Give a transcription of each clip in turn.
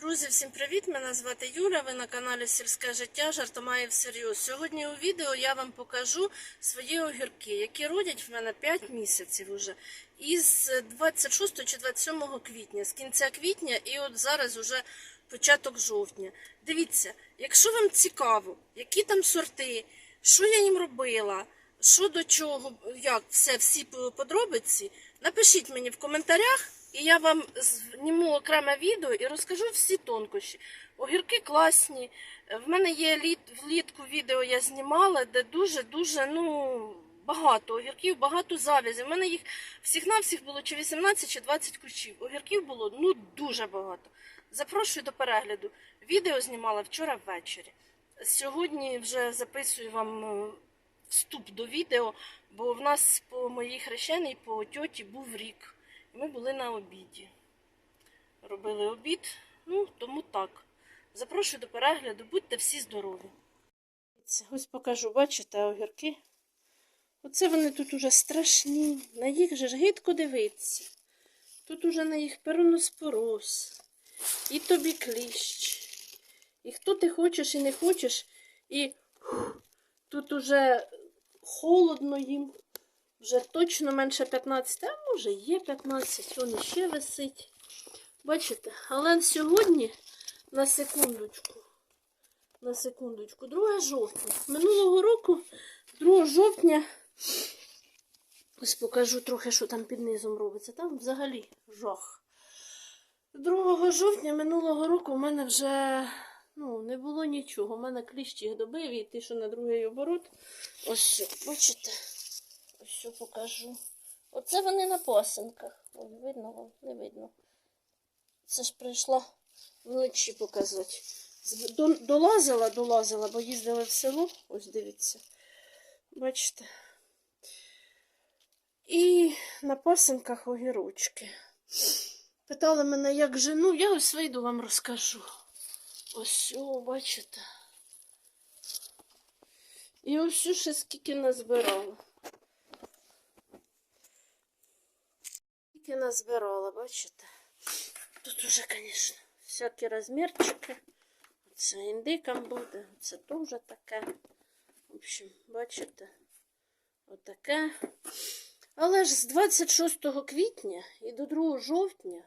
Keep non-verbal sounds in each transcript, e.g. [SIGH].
Друзі, всім привіт! Мене звати Юля. Ви на каналі Сільське життя Жартомає всерйоз. Сьогодні у відео я вам покажу свої огірки, які родять в мене 5 місяців уже. Із 26 чи 27 квітня, з кінця квітня і от зараз уже початок жовтня. Дивіться, якщо вам цікаво, які там сорти, що я їм робила, що до чого, як все, всі подробиці, напишіть мені в коментарях. І я вам зніму окреме відео і розкажу всі тонкощі. Огірки класні. В мене є літ, влітку відео я знімала, де дуже-дуже ну, багато огірків, багато завязів. У мене їх всіх на всіх було чи 18, чи 20 кущів. Огірків було ну дуже багато. Запрошую до перегляду. Відео знімала вчора ввечері. Сьогодні вже записую вам е, вступ до відео, бо в нас по моїй хрещеній, по тьоті був рік. Ми були на обіді. Робили обід, ну, тому так. Запрошую до перегляду, будьте всі здорові. Ось покажу, бачите, огірки. Оце вони тут уже страшні. На їх же ж гидко дивитися. Тут уже на їх пероноспороз. І тобі кліщ. І хто ти хочеш і не хочеш, і тут уже холодно їм. Вже точно менше 15, а може є 15, он іще висить. Бачите? Але сьогодні, на секундочку, на секундочку, 2 жовтня. Минулого року, 2 жовтня, ось покажу трохи, що там під низом робиться. Там взагалі жах. 2 жовтня минулого року в мене вже ну, не було нічого. У мене кліщ їх добив і ті, що на другий оборот. Ось, бачите? Що покажу. Оце вони на пасинках. Ось видно вам, не видно. Це ж прийшла вночі показати. Долазила, долазила, бо їздили в село. Ось дивіться. Бачите. І на пасинках огірочки. Питали мене, як жену, я ось вийду вам розкажу. Ось, о, бачите. І ось ще скільки назбирала. Скільки назбирала, бачите? Тут уже, звісно, всякі розмірчики. Це індикам буде, це теж таке. В общем, бачите, отаке. Але ж з 26 квітня і до 2 жовтня,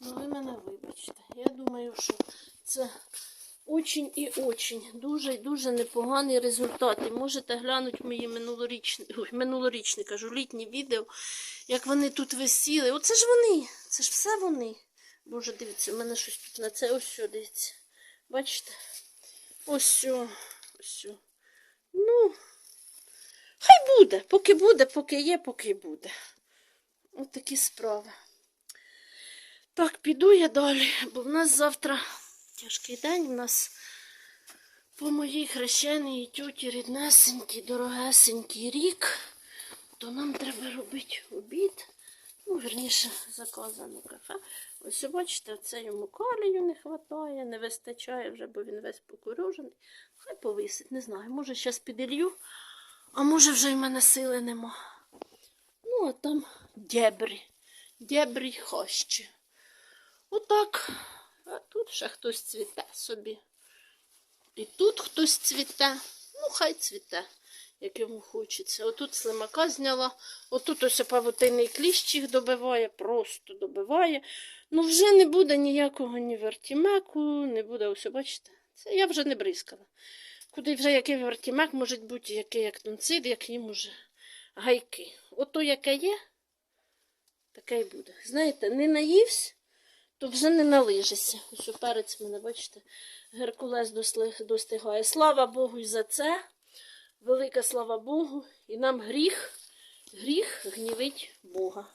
ну ви мене вибачте. Я думаю, що це очень і очень дуже і дуже непоганий результат. І можете глянути мої минулорічні, [LAUGHS] ой, минулорічні, кажу, літні відео, як вони тут висіли. Оце ж вони, це ж все вони. Боже, дивіться, у мене щось тут на це ось що, дивіться. Бачите? Ось що, ось що. Ну, хай буде, поки буде, поки є, поки буде. Ось такі справи. Так, піду я далі, бо в нас завтра тяжкий день. У нас по моїй хрещеній тьоті ріднесенький, дорогесенький рік, то нам треба робити обід. Ну, верніше, заказане кафе. Ось бачите, це йому калію не вистачає, не вистачає вже, бо він весь покурожений. Хай повисить, не знаю. Може, зараз піділью, а може вже й мене сили нема. Ну, а там дебрі, дебрі хащі. Отак. А тут ще хтось цвіте собі. І тут хтось цвіте. Ну, хай цвіте, як йому хочеться. Отут слимака зняла, отут ось павутинний кліщ їх добиває, просто добиває. Ну, вже не буде ніякого ні вертімеку, не буде, ось, бачите, це я вже не бризкала. Куди вже який вертімек може бути, який як тонцид, як їм уже гайки. Ото яке є, таке й буде. Знаєте, не наївсь, то вже не налижися. Ось перець в мене, бачите, Геркулес достигає. Слава Богу і за це. Велика слава Богу. І нам гріх, гріх гнівить Бога.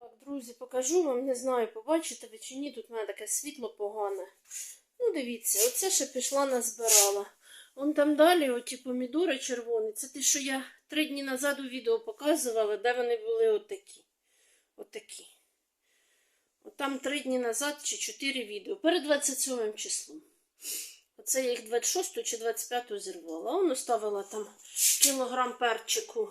Так, друзі, покажу вам, не знаю, побачите ви чи ні, тут в мене таке світло погане. Ну, дивіться, оце ще пішла назбирала. Вон там далі оті помідори червоні. Це ті, що я три дні назад у відео показувала, де вони були отакі. Отакі. Там три дні назад чи чотири відео. Перед 27 числом. Оце я їх 26 чи 25 зірвала. Воно ставила там кілограм перчику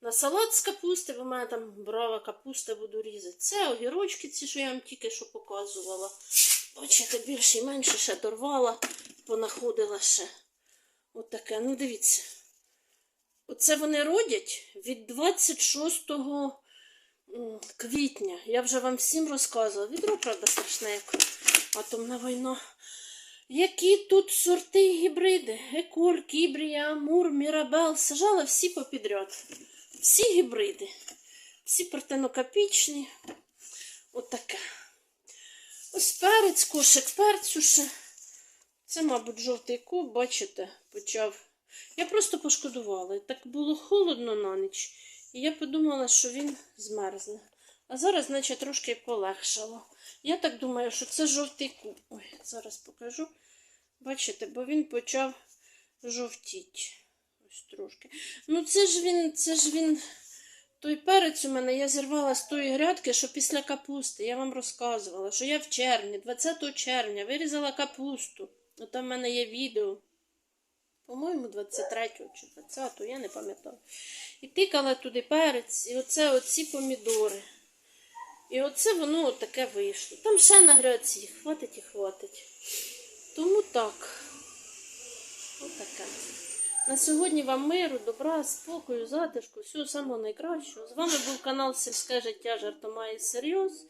на салат з капусти, бо в мене там брава капуста буду різати. Це огірочки, ці, що я вам тільки що показувала. Бачите, більше і менше ще дорвала, понаходила ще. Отаке. Ну, дивіться. Оце вони родять від 26 м, квітня. Я вже вам всім розказувала. Відро, правда, страшне, як атомна війна. Які тут сорти гібриди? Еколь, Кібрія, Амур, Мірабел. Сажала всі попідряд. Всі гібриди. Всі партенокопічні. Отаке. Ось перець, кошик перцю ще. Це, мабуть, жовтий куб, бачите, почав. Я просто пошкодувала. Так було холодно на ніч. І я подумала, що він змерзне. А зараз, значить, трошки полегшало. Я так думаю, що це жовтий куб. Ой, зараз покажу. Бачите, бо він почав жовтіти. Ось трошки. Ну, це ж він, це ж він. Той перець у мене я зірвала з тої грядки, що після капусти. Я вам розказувала, що я в червні, 20 червня, вирізала капусту. Там в мене є відео. По-моєму, 23 чи 20, я не пам'ятаю. І тикала туди перець, і оце оці помідори. І оце воно от таке вийшло. Там ще на грядці, хватить і хватить. Тому так. Отаке. На сьогодні вам миру, добра, спокою, затишку, всього самого найкращого. З вами був канал Сільське життя Жартома і Серйоз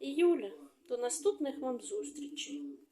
і Юля. До наступних вам зустрічей.